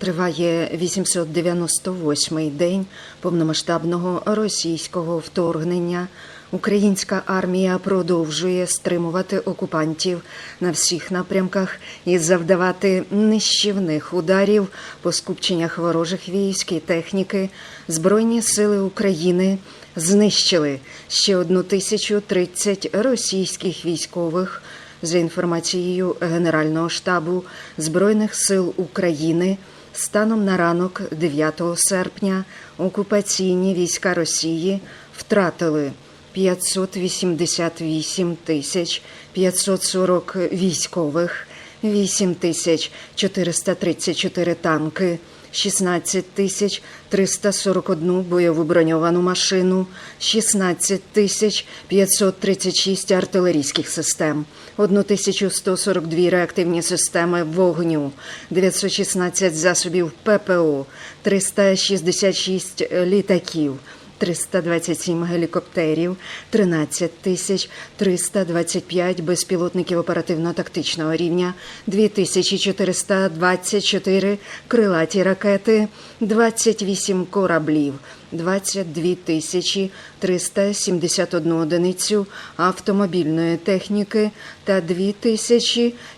Триває 898-й день повномасштабного російського вторгнення. Українська армія продовжує стримувати окупантів на всіх напрямках і завдавати нищівних ударів по скупченнях ворожих військ і техніки. Збройні сили України знищили ще одну тисячу тридцять російських військових. За інформацією Генерального штабу Збройних сил України, станом на ранок 9 серпня окупаційні війська Росії втратили 588 тисяч 540 військових, 8 тисяч 434 танки, 16 тисяч 341 бойову броньовану машину, 16 тисяч 536 артилерійських систем, 1142 реактивні системи вогню, 916 засобів ППО, 366 літаків, 327 гелікоптерів, 13 тисяч 325 безпілотників оперативно-тактичного рівня, 2424 крилаті ракети, 28 кораблів, 22 тисячі 371 одиницю автомобільної техніки та 2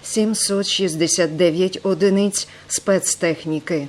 769 одиниць спецтехніки.